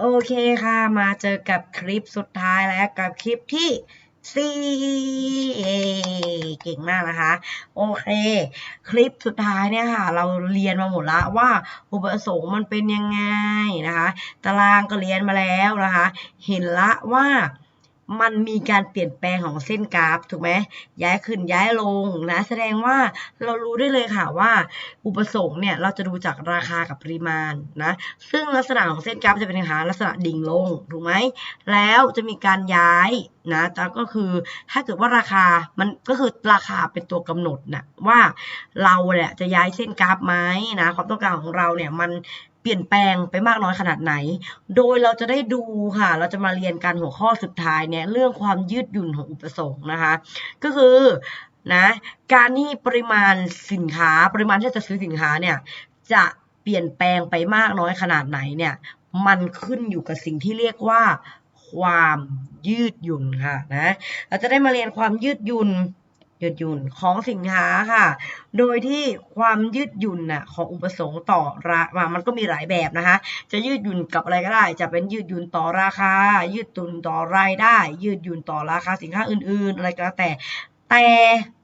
โอเคค่ะ มาเจอกับคลิปสุดท้ายแล้วกับคลิปที่สี่เย้เก่งมากนะคะ โอเค คลิปสุดท้ายเนี่ยค่ะ เราเรียนมาหมดละว่า อุปสงค์มันเป็นยังไงนะคะ ตารางก็เรียนมาแล้วนะคะ เห็นละว่า มันมีการเปลี่ยนแปลงของเส้นกราฟถูกไหมย้ายขึ้นย้ายลงนะ แสดงว่าเรารู้ได้เลยค่ะว่า อุปสงค์เนี่ยเราจะดูจากราคากับปริมาณนะซึ่งลักษณะของเส้นกราฟจะเป็นหาลักษณะดิ่งลงถูกไหมแล้วจะมีการย้ายนะแต่ก็คือถ้าเกิดว่าราคามันก็คือราคาเป็นตัวกำหนดนะว่าเราเนี่ยจะย้ายเส้นกราฟไหมนะความต้องการของเราเนี่ยมัน เปลี่ยนแปลงไปมากน้อยขนาดไหน โดยเราจะได้ดูค่ะ เราจะมาเรียนกันหัวข้อสุดท้ายเนี่ยเรื่องความยืดหยุ่นของอุปสงค์นะคะ ก็คือนะการที่ปริมาณสินค้าปริมาณที่จะซื้อสินค้าเนี่ยจะเปลี่ยนแปลงไปมากน้อยขนาดไหนเนี่ยมันขึ้นอยู่กับสิ่งที่เรียกว่าความยืดหยุ่นค่ะนะเราจะได้มาเรียนความยืดหยุ่น ยืดหยุ่นของสินค้าค่ะ โดยที่ความยืดหยุ่นน่ะของอุปสงค์ต่อราคามันก็มีหลายแบบนะคะ จะยืดหยุ่นกับอะไรก็ได้ จะเป็นยืดหยุ่นต่อราคา ยืดหยุ่นต่อรายได้ ยืดหยุ่นต่อราคาสินค้าอื่น ๆ อะไรก็แล้วแต่ แต่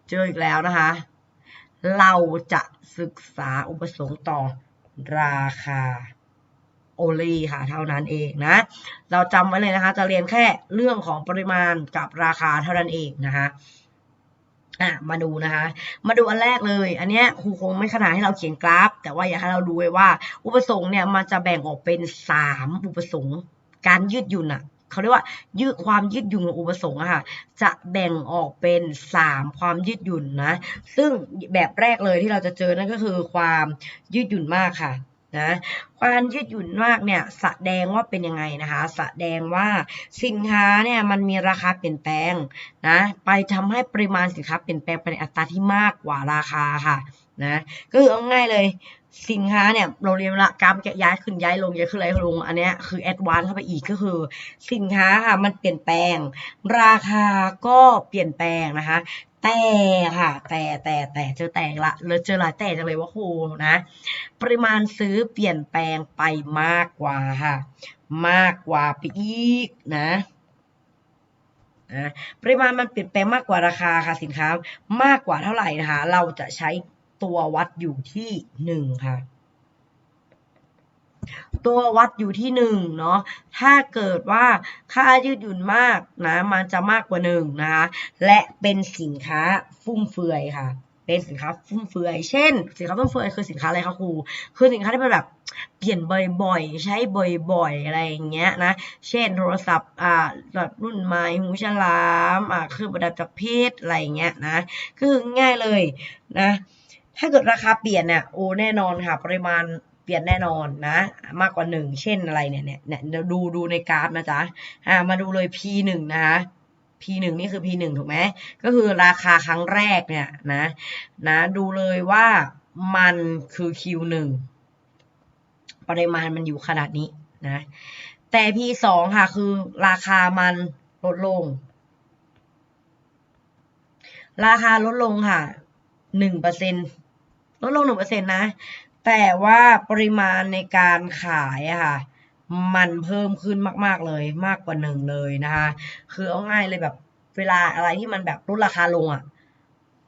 เจออีกแล้วนะคะ เราจะศึกษาอุปสงค์ต่อราคาโอลีค่ะเท่านั้นเองนะ เราจำไว้เลยนะคะ จะเรียนแค่เรื่องของปริมาณกับราคาเท่านั้นเองนะคะ อะมาดูนะคะ มาดูอันแรกเลย อันเนี้ยครูคงไม่ขนาดให้เราเขียนกราฟ แต่ว่าอยากให้เราดูไว้ว่า อุปสงค์เนี่ยมันจะแบ่งออกเป็นสามอุปสงค์การยืดหยุ่นอะเขาเรียกว่ายืดความยืดหยุ่นของอุปสงค์อะค่ะ จะแบ่งออกเป็นสามความยืดหยุ่นนะ ซึ่งแบบแรกเลยที่เราจะเจอนั่นก็คือความยืดหยุ่นมากค่ะ นะความยืดหยุ่นมากเนี่ยแสดงว่าเป็นยังไงนะคะแสดงว่าสินค้าเนี่ยมันมีราคาเปลี่ยนแปลงนะไปทำให้ปริมาณสินค้าเปลี่ยนแปลงไปในอัตราที่มากกว่าราคาค่ะนะก็คือเอาง่ายเลย สินค้าเนี่ยเราเรียนละกราฟย้ายขึ้นย้ายลงย้ายขึ้นย้ายลงอันนี้คือแอดวานซ์เข้าไปอีกก็คือ สินค้าค่ะมันเปลี่ยนแปลง ราคาก็เปลี่ยนแปลงนะคะ แต่ค่ะ แต่แต่แต่เจอแต่ละเลยเจอหลายแต่จังเลยว่าครูนะ ปริมาณซื้อเปลี่ยนแปลงไปมากกว่าค่ะ มากกว่าไปอีกนะนะปริมาณมันเปลี่ยนแปลงมากกว่าราคาค่ะสินค้ามากกว่าเท่าไหร่นะคะ เราจะใช้ ตัววัดอยู่ที่หนึ่งค่ะ ตัววัดอยู่ที่หนึ่งเนาะ ถ้าเกิดว่าค่ายืดหยุ่นมากนะ มันจะมากกว่าหนึ่งนะคะ และเป็นสินค้าฟุ่มเฟือยค่ะ เป็นสินค้าฟุ่มเฟือย เช่น สินค้าฟุ่มเฟือยคือสินค้าอะไรคะครู คือสินค้าที่เป็นแบบเปลี่ยนบ่อยๆ ใช้บ่อยๆ อะไรอย่างเงี้ยนะ เช่นโทรศัพท์อ่าแบบรุ่นใหม่หูฉลามอ่าเครื่องประดับจากเพชรอะไรอย่างเงี้ยนะ คือง่ายเลยนะ ถ้าเกิดราคาเปลี่ยนเนี่ยโอ้แน่นอนค่ะ ปริมาณเปลี่ยนแน่นอนนะ มากกว่าหนึ่งเช่นอะไรเนี่ยเนี่ยเนี่ยดูดูในกราฟนะจ๊ะอ่ามาดูเลย P หนึ่งนะคะ P หนึ่งนี่คือ P หนึ่งถูกไหมก็คือราคาครั้งแรกเนี่ยนะนะดูเลยว่ามันคือ Q หนึ่งปริมาณมันอยู่ขนาดนี้นะแต่ P สองค่ะคือราคามันลดลง ราคาลดลงค่ะหนึ่งเปอร์เซ็นล ดลงหนึ่งเปอร์เซ็นต์นะ แต่ว่าปริมาณในการขายอะค่ะ มันเพิ่มขึ้นมาก ๆ เลยมากกว่าหนึ่งเลยนะคะ คือเอาง่ายเลยแบบเวลาอะไรที่มันแบบลดราคาลงอะ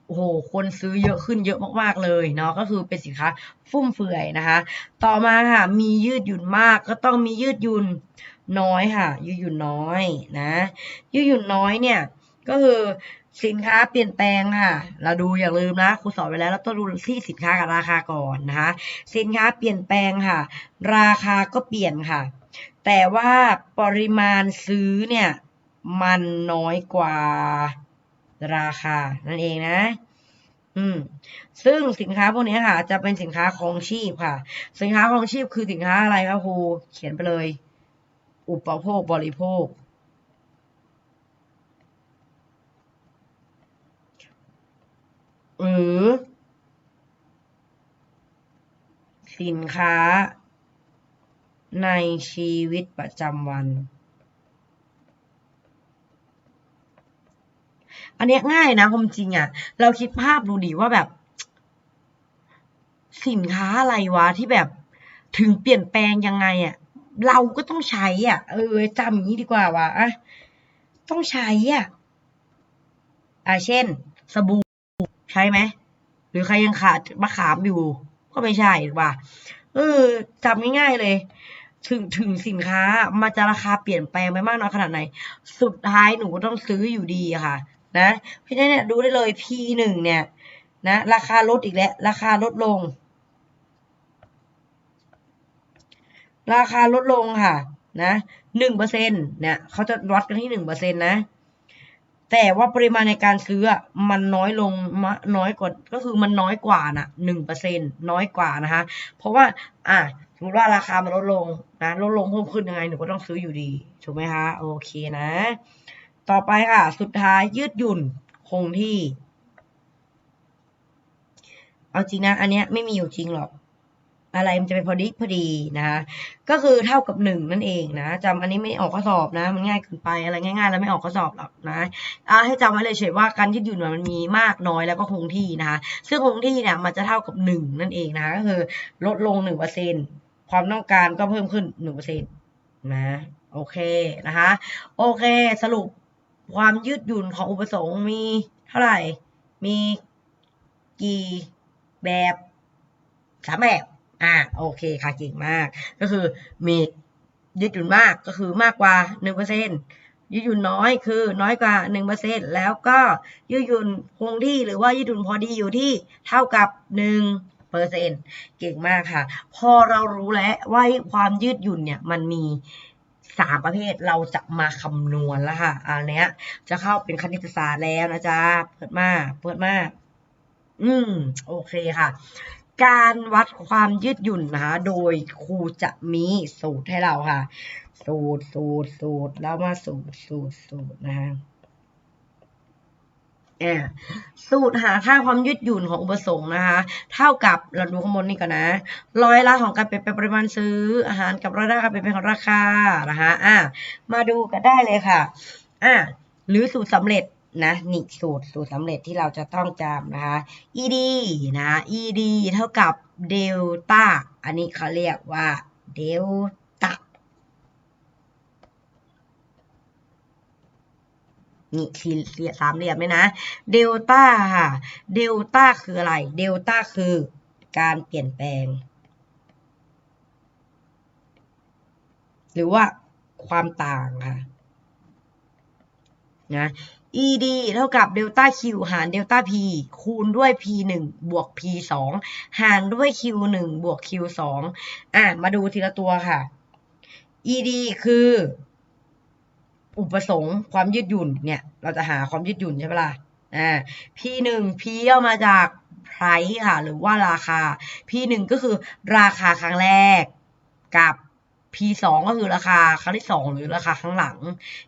โอ้โห คนซื้อเยอะขึ้นเยอะมากๆเลยเนาะ ก็คือเป็นสินค้าฟุ่มเฟือยนะคะ ต่อมาค่ะ มียืดหยุ่นมากก็ต้องมียืดหยุ่นน้อยค่ะ ยืดหยุ่นน้อยนะ ยืดหยุ่นน้อยเนี่ย ก็คือ สินค้าเปลี่ยนแปลงค่ะ เราดูอย่าลืมนะครูสอนไปแล้วเราต้องดูที่สินค้ากับราคาก่อนนะคะ สินค้าเปลี่ยนแปลงค่ะ ราคาก็เปลี่ยนค่ะ แต่ว่าปริมาณซื้อเนี่ยมันน้อยกว่าราคานั่นเองนะ อืม ซึ่งสินค้าพวกนี้ค่ะ จะเป็นสินค้าคงชีพค่ะ สินค้าคงชีพคือสินค้าอะไรคะครูเขียนไปเลย อุปโภคบริโภค หรือ สินค้า ในชีวิตประจำวัน อันนี้ง่ายนะความจริงอะ่ะ เราคิดภาพดูดิว่าแบบ สินค้าอะไรวะที่แบบถึงเปลี่ยนแปลงยังไงอะ่ะ เราก็ต้องใช้อะ เออจำอย่างนี้ดีกว่าว่ะอะต้องใช้อะอ่าเช่น สบู่ ใช่ไหม หรือใครยังขาดมะขามอยู่ก็ไม่ใช่หรือว่าเออจำง่ายๆเลย ถึงถึงสินค้ามันจะราคาเปลี่ยนแปลงไปมากน้อยขนาดไหน สุดท้ายหนูก็ต้องซื้ออยู่ดีค่ะ นะเพราะฉะนั้นเนี่ยดูได้เลย P หนึ่งเนี่ย นะ ราคาลดอีกแล้ว ราคาลดลง ราคาลดลงค่ะ นะหนึ่งเปอร์เซ็นเนี่ยเขาจะวัดกันที่หนึ่งเปอร์เซ็นนะ แต่ว่าปริมาณในการซื้ออะมันน้อยลงมะน้อยกว่าก็คือมันน้อยกว่าน่ะหนึ่งเปอร์เซ็นน้อยกว่านะคะเพราะว่า อะสมมติว่าราคามันลดลงนะลดลงเพิ่มขึ้นยังไงหนูก็ต้องซื้ออยู่ดีถูกไหมคะโอเคนะ ต่อไปค่ะ สุดท้ายยืดหยุ่นคงที่ เอาจริงนะ อันเนี้ยไม่มีอยู่จริงหรอก อะไรมันจะเป็นพอดีพอดีนะคะก็คือเท่ากับหนึ่งนั่นเองนะจำอันนี้ไม่ออกข้อสอบนะ มันง่ายเกินไปอะไรง่ายๆ แล้วไม่ออกข้อสอบหรอกนะให้จำไว้เลยเฉยว่าการยืดหยุ่นมันมีมากน้อยแล้วก็คงที่นะคะซึ่งคงที่เนี่ยมันจะเท่ากับหนึ่งนั่นเองนะคะก็คือลดลงหนึ่งเปอร์เซ็นความต้องการก็เพิ่มขึ้นหนึ่งเปอร์เซ็นนะโอเคนะคะโอเคสรุปความยืดหยุ่นของอุปสงค์มีเท่าไหร่ มีกี่แบบสามแบบ อ่าโอเคค่ะเก่งมาก ก็คือมียืดหยุ่นมากก็คือมากกว่าหนึ่งเปอร์เซ็นยืดหยุ่นน้อยคือน้อยกว่าหนึ่งเปอร์เซ็นแล้วก็ยืดหยุ่นคงที่หรือว่ายืดหยุ่นพอดีอยู่ที่เท่ากับหนึ่งเปอร์เซ็นเก่งมากค่ะ พอเรารู้แล้วว่าความยืดหยุ่นเนี่ยมันมีสามประเภทเราจะมาคำนวณแล้วค่ะอันเนี้ย จะเข้าเป็นคณิตศาสตร์แล้วนะจ๊ะเปิดมาเปิดมาอืม โอเคค่ะ การวัดความยืดหยุ่นนะคะ โดยครูจะมีสูตรให้เราค่ะ สูตร สูตร สูตร แล้วมาสูตร สูตร สูตรนะคะอ่าสูตรหาค่าความยืดหยุ่นของอุปสงค์นะคะ เท่ากับเราดูข้างบนนี่ก่อนนะ ร้อยละของการเปลี่ยนแปลงปริมาณซื้ออาหารกับร้อยละการเปลี่ยนแปลงของราคานะคะอ่ามาดูกันได้เลยค่ะอ่าหรือสูตรสำเร็จ นะนี่สูตรสูตรสำเร็จที่เราจะต้องจำนะคะ ed นะ ed เท่ากับเดลต้าอันนี้เขาเรียกว่าเดลต้านี่สี่เหลี่ยมสามเหลี่ยมเลยนะเดลต้าค่ะเดลต้าคืออะไรเดลต้าคือการเปลี่ยนแปลง หรือว่าความต่างค่ะนะ ed เท่ากับเดลต้า q หารเดลต้า p คูณด้วย p 1บวก p 2หารด้วย q 1บวก q 2อะมาดูทีละตัวค่ะ ed คือ อุปสงค์ความยืดหยุ่นเนี่ย เราจะหาความยืดหยุ่นใช่ไหมล่ะอ่า p 1 p ย่อมาจาก price ค่ะ หรือว่าราคา p 1ก็คือราคาครั้งแรกกับ P 2ก็คือราคาครั้งที่ 2 หรือราคาครั้งหลัง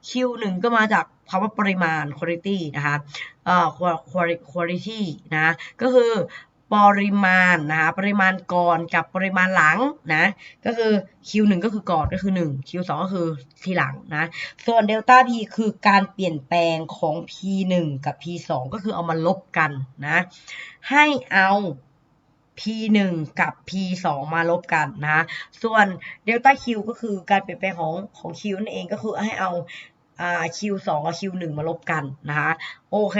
Q 1ก็มาจาก คำว่าปริมาณ quality นะคะเอ่อ quality นะก็คือปริมาณนะคะปริมาณก่อนกับปริมาณหลังนะก็คือ Q 1 ก็คือก่อนก็คือ 1 Q 2 ก็คือทีหลังนะส่วน delta P คือการเปลี่ยนแปลงของ P 1 กับ P 2 ก็คือเอามาลบกันนะให้เอา P 1 กับ P 2 มาลบกันนะส่วน delta Q ก็คือการเปลี่ยนแปลงของของ Q นั่นเองก็คือให้เอา อ่า Q 2 กับ Q 1 มาลบกันนะคะโอเค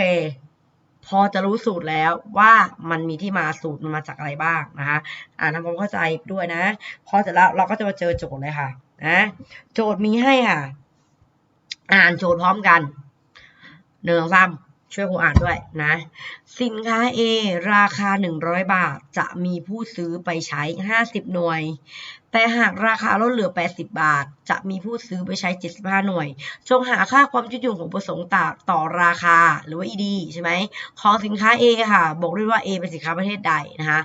พอจะรู้สูตรแล้วว่ามันมีที่มาสูตรมันมาจากอะไรบ้างนะคะอ่านทำความเข้าใจด้วยนะ พอเสร็จแล้วเราก็จะมาเจอโจทย์เลยค่ะนะโจทย์มีให้ค่ะ อ่านโจทย์พร้อมกันหนึ่งสามช่วยครูอ่านด้วยนะ สินค้า A ราคา 100 บาทจะมีผู้ซื้อไปใช้ 50 หน่วย แต่หากราคาลดเหลือ 80 บาท จะมีผู้ซื้อไปใช้ 75 หน่วย จงหาค่าความยืดหยุ่นของประสงค์ต่อต่อราคาหรือว่า ED ใช่ไหม ของสินค้า A ค่ะ บอกด้วยว่า A เป็นสินค้าประเภทใดนะคะ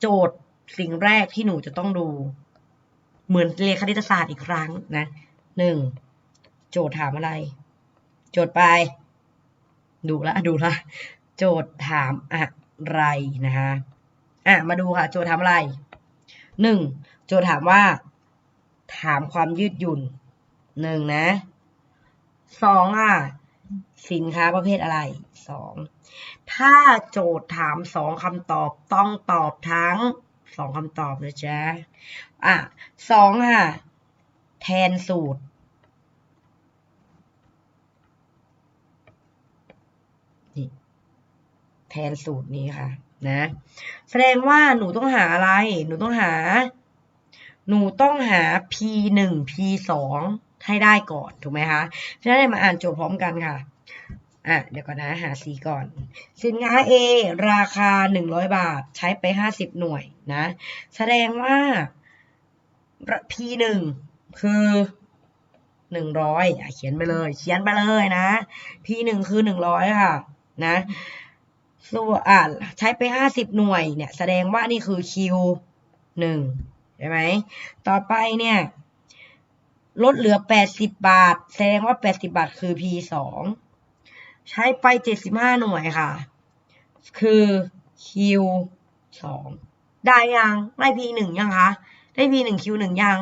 โจทย์สิ่งแรกที่หนูจะต้องดู เหมือนเรียนคณิตศาสตร์อีกครั้งนะหนึ่งโจทย์ถามอะไร โจทย์ไป ดูละดูละ โจทย์ถามอะไรนะคะอะมาดูค่ะ โจทย์ถามอะไรหนึ่ง โจทย์ถามว่า ถามความยืดหยุ่นหนึ่งนะสองอะสินค้าประเภทอะไรสองถ้าโจทย์ถามสองคำตอบต้องตอบทั้งสองคำตอบนะจ๊ะอะสองอะแทนสูตรนี่แทนสูตรนี้ค่ะ นะ แสดงว่าหนูต้องหาอะไร หนูต้องหา หนูต้องหา p หนึ่ง p สองให้ได้ก่อนถูกไหมคะฉะนั้นมาอ่านโจทย์พร้อมกันค่ะอะเดี๋ยวก่อนนะหา C ก่อน สินค้า A ราคา 100 บาทใช้ไป 50 หน่วยนะ แสดงว่า P หนึ่งคือ 100อะเขียนไปเลย เขียนไปเลยนะ P หนึ่งคือ 100 ค่ะ นะส่วนอ่าใช้ไป 50 หน่วยเนี่ย แสดงว่านี่คือ Q หนึ่ง ใช่ไหม ต่อไปเนี่ย ลดเหลือ 80 บาท แสดงว่า 80 บาทคือ P สองใช้ไป 75 หน่วยค่ะ คือ Q สองได้ยัง ได้ P หนึ่งยังคะ ได้ P หนึ่ง Q หนึ่งยัง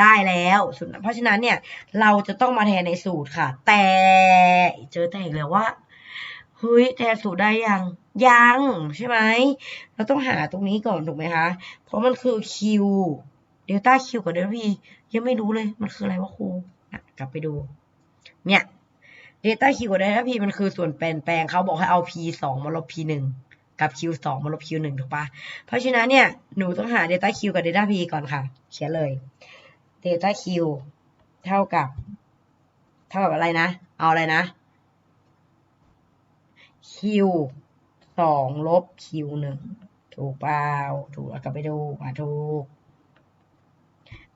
ได้แล้วส่วนเพราะฉะนั้นเนี่ย เราจะต้องมาแทนในสูตรค่ะ แต่เจอแต่อีกแล้วว่า เฮ้ย แทนสูตรได้ยัง ยังใช่ไหมเราต้องหาตรงนี้ก่อนถูกไหมคะ เพราะมันคือ Q เดลต้า Q กับเดลต้า P ยังไม่รู้เลยมันคืออะไรวะครูกลับไปดู เนี่ยเดลต้า Q กับเดลต้า P มันคือส่วนเปลี่ยนแปลงเขาบอกให้เอา P สองมาลบ P หนึ่งกับ Q สองมาลบ Q หนึ่งถูกปะเพราะฉะนั้นเนี่ยหนูต้องหา Delta Q กับ Delta P ก่อนค่ะ เขียนเลย Delta Q เท่ากับ เท่ากับอะไรนะ เอาอะไรนะ Q สองลบ Q หนึ่งถูกเปล่าถูกกลับไปดูอะถูก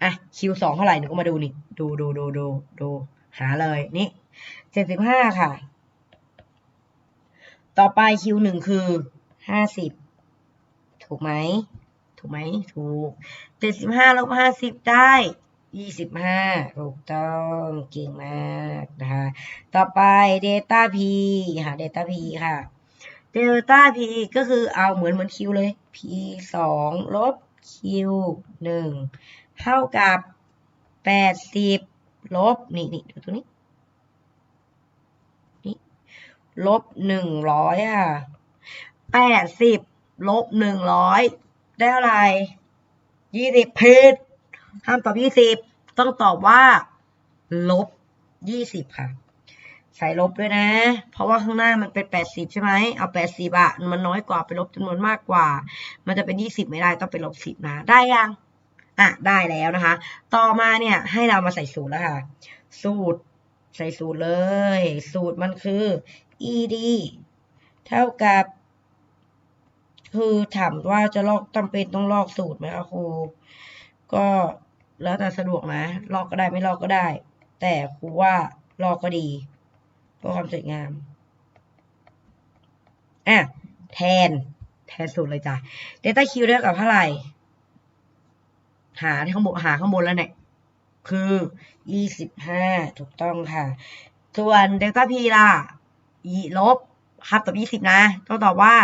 อะ Q สองเท่าไหร่หนูก็มาดูนี่ดูดูดูดูดูหาเลยนี่เจ็ดสิบห้าค่ะ ต่อไป Q หนึ่งคือห้าสิบถูกไหมถูกไหมถูกเจ็ดสิบห้าลบห้าสิบได้ยี่สิบห้าถูกต้องเก่งมากนะคะต่อไป Delta P หา Delta P ค่ะ Delta P ก็คือเอาเหมือนเหมือน Q เลย P สองลบ Q หนึ่งเท่ากับแปดสิบลบนี่นี่ดูตัวนี้นี่ลบหนึ่งร้อยค่ะแปดสิบลบหนึ่งร้อยได้เท่าไหร่ยี่สิบผิดห้ามตอบยี่สิบต้องตอบว่า ลบยี่สิบค่ะ ใส่ลบด้วยนะ เพราะว่าข้างหน้ามันเป็นแปดสิบใช่ไหม เอาแปดสิบอะมันน้อยกว่าไปลบจำนวนมากกว่า มันจะเป็นยี่สิบไม่ได้ต้องเป็นลบสิบนะ ได้ยัง อะ ได้แล้วนะคะ ต่อมาเนี่ยให้เรามาใส่สูตรแล้วค่ะ สูตร ใส่สูตรเลย สูตรมันคือ ed เท่ากับ คือถามว่าจะลอกจำเป็นต้องลอกสูตรไหมคะครูก็แล้วแต่สะดวกนะ ลอกก็ได้ไม่ลอกก็ได้ แต่ครูว่าลอกก็ดี เพื่อความสวยงามอะแทน แทนสูตรเลยจ้ะ delta q เท่ากับเท่าไหร่ หาข้างบนหาข้างบนแล้วเนี่ย คือ 25 ถูกต้องค่ะ ส่วน delta p ล่ะอีลบครับตอบ20 นะ ต้องตอบว่า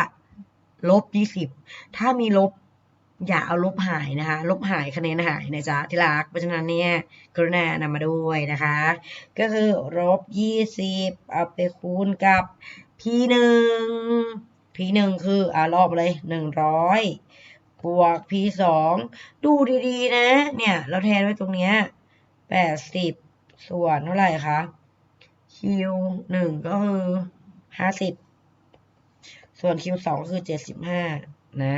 ลบ 20 ถ้ามีลบ อย่าเอาลบหายนะคะ ลบหายคะแนนหายนะจ๊ะที่รัก เพราะฉะนั้นเนี่ยกรุณานำมาด้วยนะคะ ก็คือลบ20เอาไปคูณกับ p 1 p 1คืออ่ารอบเลย100บวก p 2ดูดีๆนะ เนี่ย เราแทนไว้ตรงเนี้ย80ส่วนเท่าไหร่คะ q 1ก็คือ50ส่วน q 2ก็คือ75นะ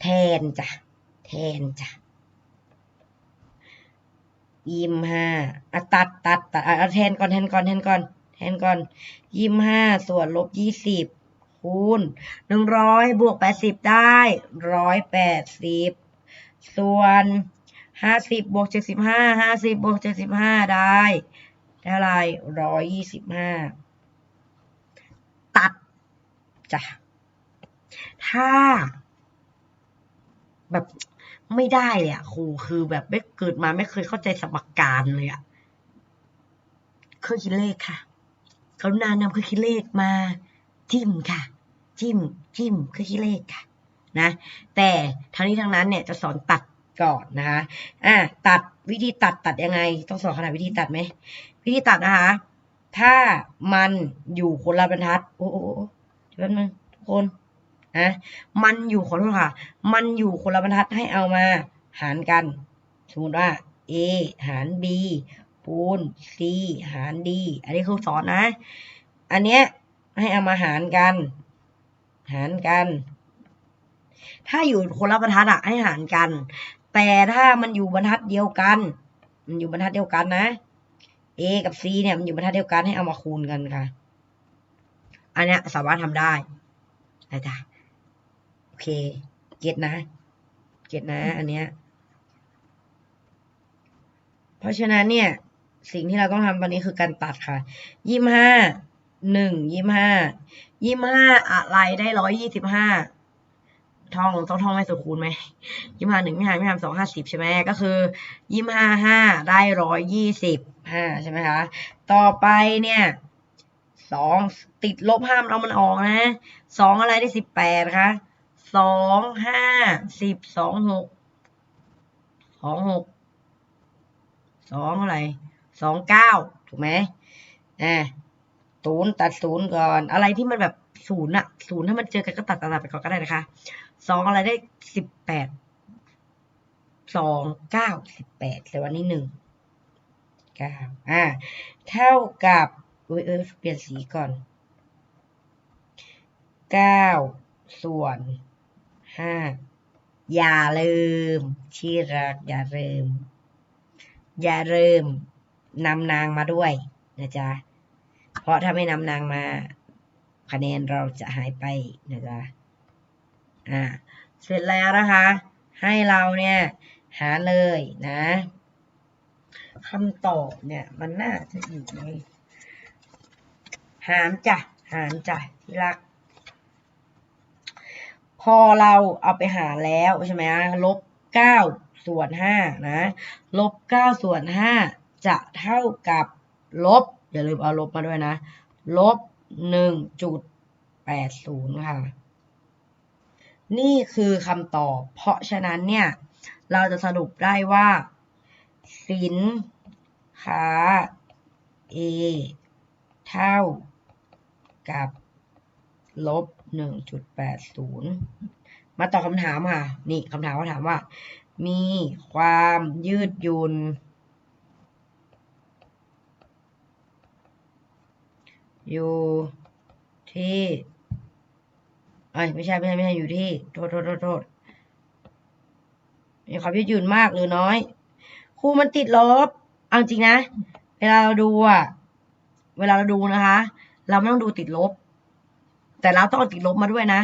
แทนจ้ะ แทนจ้ะยิมห้าอะตัดตัดตัดอะแทนก่อนแทนก่อนแทนก่อนแทนก่อนยิมห้าส่วนลบยี่สิบคูณหนึ่งร้อยบวกแปดสิบได้ร้อยแปดสิบส่วนห้าสิบบวกเจ็ดสิบห้าห้าสิบบวกเจ็ดสิบห้าได้ได้อะไรร้อยยี่สิบห้าตัดจ้ะถ้า แบบไม่ได้เลยอะครูคือแบบไม่เกิดมาไม่เคยเข้าใจสมการเลยอะเครื่องคิดเลขค่ะกรุณานำเครื่องคิดเลขมาจิ้มค่ะ จิ้ม จิ้มเครื่องคิดเลขค่ะ นะ แต่ทั้งนี้ทั้งนั้นเนี่ยจะสอนตัดก่อนนะคะอะตัดวิธีตัดตัดยังไง ต้องสอนขนาดวิธีตัดไหมวิธีตัดนะคะ ถ้ามันอยู่คนละบรรทัด โอ้โหเดี๋ยวแป๊บนึงทุกคน นะมันอยู่ขอโทษค่ะ มันอยู่คนละบรรทัดให้เอามาหารกัน สมมติว่า a หาร b คูณ c หาร d อันนี้ครูสอนนะ อันเนี้ยให้เอามาหารกัน หารกัน ถ้าอยู่คนละบรรทัดอะให้หารกัน แต่ถ้ามันอยู่บรรทัดเดียวกัน มันอยู่บรรทัดเดียวกันนะ a กับ c เนี่ยมันอยู่บรรทัดเดียวกันให้เอามาคูณกันค่ะ อันเนี้ยสามารถทำได้นะจ๊ะ โอเคเก็ตนะ เก็ตนะ อันเนี้ย เพราะฉะนั้นเนี่ย สิ่งที่เราต้องทำตอนนี้คือการตัดค่ะยี่ห้าหนึ่งยี่ห้ายี่ห้าอะไรได้ร้อยยี่สิบห้าท่องต้องท่องให้สุดคูณไหมยี่ห้าหนึ่งยี่ห้ายี่ห้าสองห้าสิบใช่ไหมก็คือยี่ห้าห้าได้ร้อยยี่สิบห้าใช่ไหมคะ ต่อไปเนี่ยสองติดลบห้ามเอามันออกนะสองอะไรได้สิบแปดคะ สองห้าสิบสองหกสองหกสองอะไรสองเก้าถูกไหมอ่าศูนย์ตัดศูนย์ก่อน อะไรที่มันแบบศูนย์อะศูนย์ถ้ามันเจอกันก็ตัดตัดไปก่อนก็ได้นะคะสองอะไรได้สิบแปดสองเก้าสิบแปดแต่วันนี้หนึ่งเก้าอ่า เท่ากับอุ้ยเออเปลี่ยนสีก่อนเก้าส่วน ห้าอย่าลืม ที่รักอย่าลืม อย่าลืมนำนางมาด้วยนะจ๊ะ เพราะถ้าไม่นำนางมา คะแนนเราจะหายไปนะจ๊ะอ่าเสร็จแล้วนะคะ ให้เราเนี่ยหาเลยนะคำตอบเนี่ย มันน่าจะอยู่ในหารจ้ะหารจ้ะที่รัก พอเราเอาไปหารแล้วใช่ไหมลบเก้าส่วนห้านะลบเก้าส่วนห้าจะเท่ากับลบอย่าลืมเอาลบมาด้วยนะลบหนึ่งจุดแปดศูนย์ค่ะ นี่คือคำตอบ เพราะฉะนั้นเนี่ย เราจะสรุปได้ว่า สินค้า A เท่ากับลบ หนึ่งจุดแปดศูนย์มาตอบคำถามค่ะ นี่คำถามเขาถามว่า มีความยืดหยุ่นอยู่ที่เอ้ยไม่ใช่ไม่ใช่ไม่ใช่อยู่ที่โทษโทษโทษโทษมีความยืดหยุ่นมากหรือน้อยครูมันติดลบ เอาจริงนะ เวลาเราดูอะเวลาเราดูนะคะ เราไม่ต้องดูติดลบ แต่เราต้องเอาติดลบมาด้วยนะ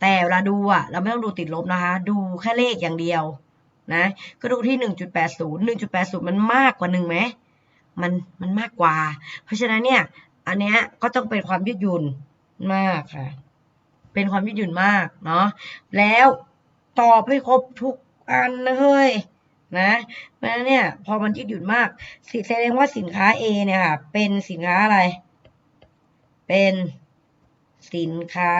แต่เวลาดูอะเราไม่ต้องดูติดลบนะคะ ดูแค่เลขอย่างเดียวนะก็ดูที่หนึ่งจุดแปดศูนย์หนึ่งจุดแปดศูนย์มันมากกว่าหนึ่งไหมมันมันมากกว่า เพราะฉะนั้นเนี่ยอันเนี้ยก็ต้องเป็นความยืดหยุ่นมากค่ะ เป็นความยืดหยุ่นมากเนาะแล้วตอบให้ครบทุกอันนะเฮ้ยนะเพราะฉะนั้นเนี่ยพอมันยืดหยุ่นมากสิแสดงว่าสินค้า A เนี่ยค่ะเป็นสินค้าอะไร เป็น สินค้า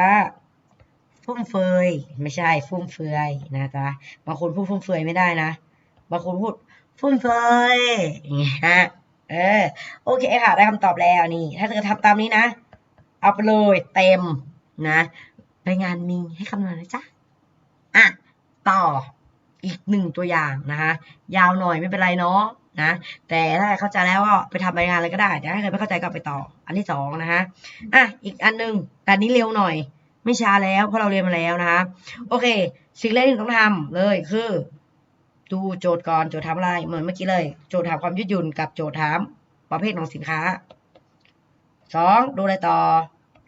ฟุ่มเฟือยไม่ใช่ฟุ่มเฟือยนะจ๊ะบางคนพูดฟุ่มเฟือยไม่ได้นะบางคนพูดฟุ่มเฟือยอย่างเงี้ยเออโอเคค่ะ ได้คำตอบแล้วนี่ ถ้าเธอทำตามนี้นะ เอาไปเลยเต็มนะรายงานมีให้คำนวณนะจ๊ะอะต่ออีกหนึ่งตัวอย่างนะคะ ยาวหน่อยไม่เป็นไรเนาะ นะ แต่ถ้าเข้าใจแล้วก็ไปทำรายงานอะไรก็ได้แต่ถ้าใครไม่เข้าใจก็ไปต่อ อันที่สองนะคะอะอีกอันหนึ่งแต่นี้เร็วหน่อย ไม่ช้าแล้วเพราะเราเรียนมาแล้วนะคะโอเค สิ่งแรกที่ต้องทำเลยคือ ดูโจทย์ก่อนโจทย์ถามอะไรเหมือนเมื่อกี้เลย โจทย์ถามความยืดหยุ่นกับโจทย์ถามประเภทของสินค้าสองดูอะไรต่อ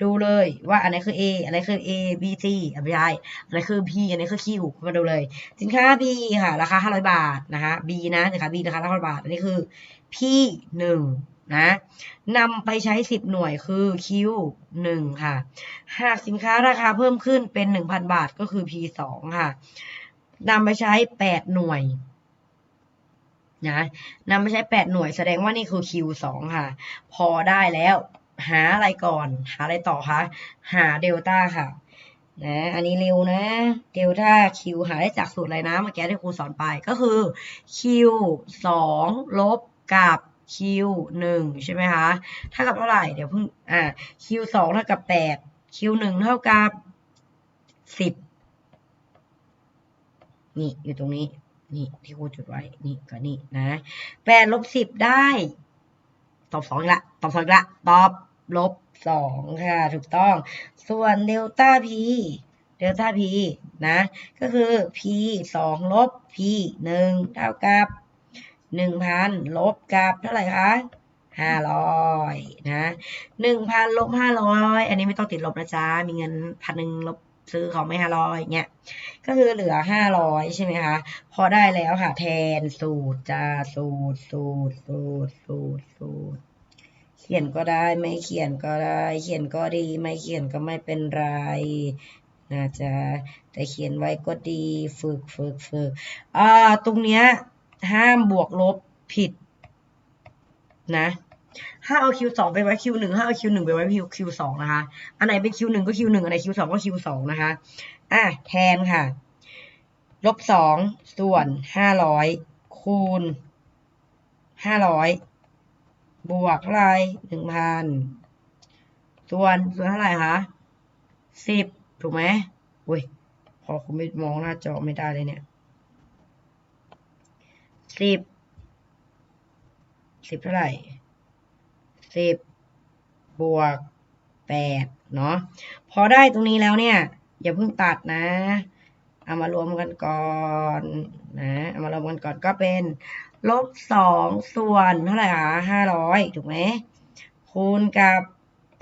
ดูเลยว่าอันไหนคือ A อันไหนคือ A B C อันไม่ใช่อันไหนคือ P อันไหนคือ Q มาดูเลย สินค้า B ค่ะ ราคา 500 บาทนะคะ B นะสินค้า B ราคา500บาท อันนี้คือ P 1นะนำไปใช้ 10 หน่วยคือ Q 1ค่ะ หากสินค้าราคาเพิ่มขึ้นเป็น 1,000 บาทก็คือ P 2ค่ะนำไปใช้ 8 หน่วยนะนำไปใช้ 8 หน่วยแสดงว่านี่คือ Q 2ค่ะ พอได้แล้ว หาอะไรก่อน หาอะไรต่อคะ หาเดลต้าค่ะ นะ อันนี้เร็วนะ เดลต้า Q หาได้จากสูตรอะไรนะ เมื่อกี้ที่ครูสอนไป ก็คือ Q 2ลบกับ Q 1ใช่ไหมคะเท่ากับเท่าไหร่ เดี๋ยวเพิ่ง อ่า Q 2เท่ากับ 8 Q 1เท่ากับสิบนี่ อยู่ตรงนี้ นี่ ที่ครูจุดไว้ นี่ก็นี่นะแปดลบสิบได้ตอบสองละ ตอบสองละ ตอบ ลบสองค่ะ ถูกต้อง ส่วนเดลต้าพีเดลต้าพีนะ ก็คือ p สองลบ p หนึ่งเท่ากับหนึ่งพันลบกับเท่าไหร่คะห้าร้อยนะหนึ่งพันลบห้าร้อยอันนี้ไม่ต้องติดลบนะจ๊ะ มีเงินพันหนึ่งลบซื้อของไม่ห้าร้อยเงี้ย ก็คือเหลือห้าร้อยใช่ไหมคะ พอได้แล้วค่ะ แทนสูตรจ้าสูตรสูตรสูตรสูตรสูตร เขียนก็ได้ไม่เขียนก็ได้ เขียนก็ดีไม่เขียนก็ไม่เป็นไรนะจ๊ะแต่เขียนไว้ก็ดีฝึกฝึกฝึกอ่าตรงเนี้ยห้ามบวกลบผิดนะห้าเอา Q สองไปไว้ Q หนึ่งห้าเอา Q หนึ่งไปไว้ Q Q สองนะคะ อันไหนเป็น Q หนึ่งก็ Q หนึ่งอันไหน Q สองก็ Q สองนะคะอะแทนค่ะ ลบสองส่วนห้าร้อยคูณห้าร้อย บวกเท่าไหรหนึ่งพันส่วนส่วนเท่าไหร่คะสิบถูกไหมอุ้ยพอคุณไม่มองหน้าจอไม่ได้เลยเนี่ยสิบสิบเท่าไหร่สิบบวกแปดเนาะพอได้ตรงนี้แล้วเนี่ย อย่าเพิ่งตัดนะ เอามารวมกันก่อนนะเอามารวมกันก่อนก็เป็น ลบสองส่วนเท่าไหร่คะห้าร้อยถูกไหมคูณกับ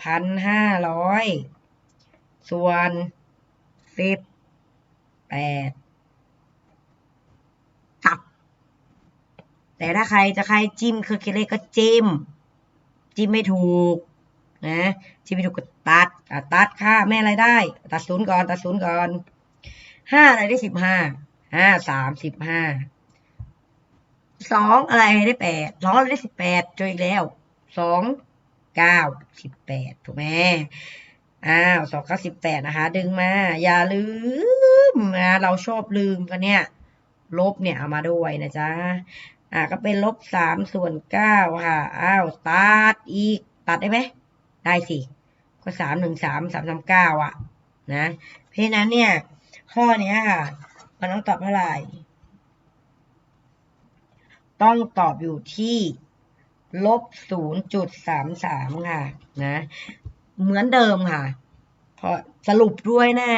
พันห้าร้อยส่วนสิบแปดตัดแต่ถ้าใครจะใครจิ้มคือเคเลขก็จิ้ม จิ้มไม่ถูกนะจิ้มไม่ถูกก็ตัดตัดค่าแม่อะไรได้ ตัดศูนย์ก่อน ตัดศูนย์ก่อน ห้าอะไรได้สิบห้าห้าสามสิบห้าสองอะไรได้แปดสองอะไรได้สิบแปดเจออีกแล้วสองเก้าสิบแปดถูกไหมอ้าวสองเก้าสิบแปดนะคะ ดึงมา อย่าลืมนะเราชอบลืมกันเนี่ย ลบเนี่ยเอามาด้วยนะจ๊ะอ่าก็เป็นลบสามส่วนเก้าค่ะอ้าวตัดอีกตัดได้ไหมได้สิก็สามหนึ่งสามสามสามเก้าอะ นะ เพราะฉะนั้นเนี่ย ข้อนี้ค่ะมันต้องตอบเท่าไหร่ ต้องตอบอยู่ที่ลบศูนย์จุดสามสามค่ะ นะ เหมือนเดิมค่ะ พอสรุปด้วยนะ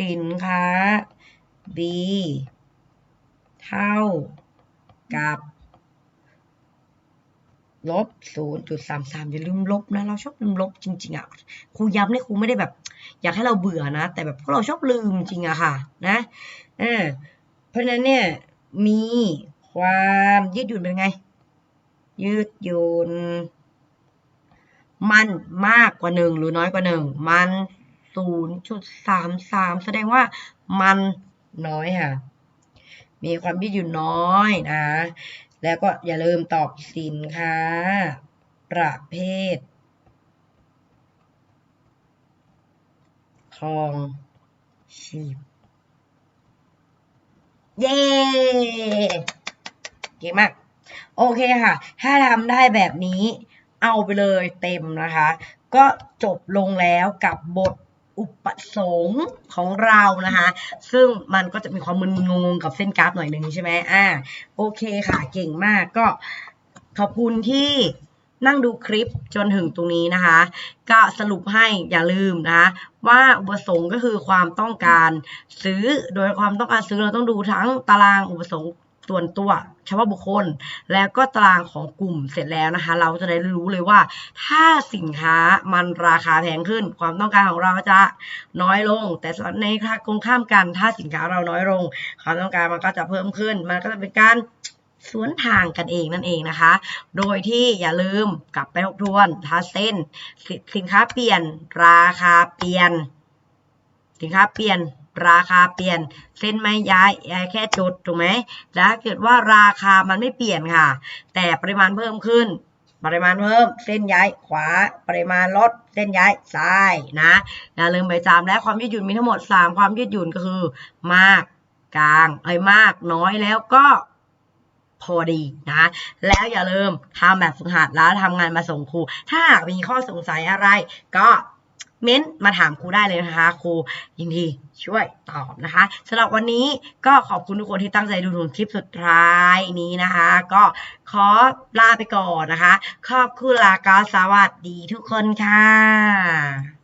สินค้า B เท่ากับ ลบศูนย์จุดสามสามอย่าลืมลบนะ เราชอบลืมลบจริง ๆอะครูย้ำเนี่ยครูไม่ได้แบบ อยากให้เราเบื่อนะ แต่แบบพวกเราชอบลืมจริงอะค่ะ นะอ่าเพราะฉะนั้นเนี่ยมีความยืดหยุ่นเป็นไง ยืดหยุ่นมันมากกว่าหนึ่งหรือน้อยกว่าหนึ่งมันศูนย์จุดสามสามแสดงว่ามันน้อยค่ะ มีความยืดหยุ่นน้อยนะ แล้วก็อย่าลืมตอบสินค้า ประเภท คองชีพ เย้เก่งมาก โอเคค่ะ ถ้าทำได้แบบนี้เอาไปเลยเต็มนะคะ ก็จบลงแล้วกับบท อุปสงค์ของเรานะคะ ซึ่งมันก็จะมีความมึนงงกับเส้นกราฟหน่อยหนึ่งใช่ไหมอ่าโอเคค่ะเก่งมากก็ขอบคุณที่นั่งดูคลิปจนถึงตรงนี้นะคะ ก็สรุปให้อย่าลืมนะคะว่าอุปสงค์ก็คือความต้องการซื้อโดยความต้องการซื้อเราต้องดูทั้งตารางอุปสงค์ ส่วนตัวเฉพาะบุคคล แล้วก็ตารางของกลุ่มเสร็จแล้วนะคะ เราจะได้รู้เลยว่า ถ้าสินค้ามันราคาแพงขึ้น ความต้องการของเราจะน้อยลง แต่ในค่าตรงข้ามกัน ถ้าสินค้าเราน้อยลง ความต้องการมันก็จะเพิ่มขึ้น มันก็จะเป็นการสวนทางกันเองนั่นเองนะคะ โดยที่อย่าลืมกลับไปทบทวน ถ้าเส้นสสินค้าเปลี่ยนราคาเปลี่ยน สินค้าเปลี่ยนราคาเปลี่ยนเส้นไม่ย้ายย้ายแค่จุดถูกไหมแล้วถ้าเกิดว่าราคามันไม่เปลี่ยนค่ะ แต่ปริมาณเพิ่มขึ้น ปริมาณเพิ่มเส้นย้ายขวา ปริมาณลดเส้นย้ายซ้ายนะอย่าลืมไปจำและความยืดหยุ่นมีทั้งหมด 3 ความยืดหยุ่นก็คือ มากกลางเอ้ยมากน้อยแล้วก็พอดีนะ แล้วอย่าลืมทำแบบฝึกหัดแล้วทำงานมาส่งครู ถ้าหากมีข้อสงสัยอะไรก็ เม้นต์มาถามครูได้เลยนะคะ ครูยินดีช่วยตอบนะคะสำหรับวันนี้ก็ขอบคุณทุกคนที่ตั้งใจดูถึงคลิปสุดท้ายนี้นะคะ ก็ขอลาไปก่อนนะคะ ขอบคุณลาก็สวัสดีทุกคนค่ะ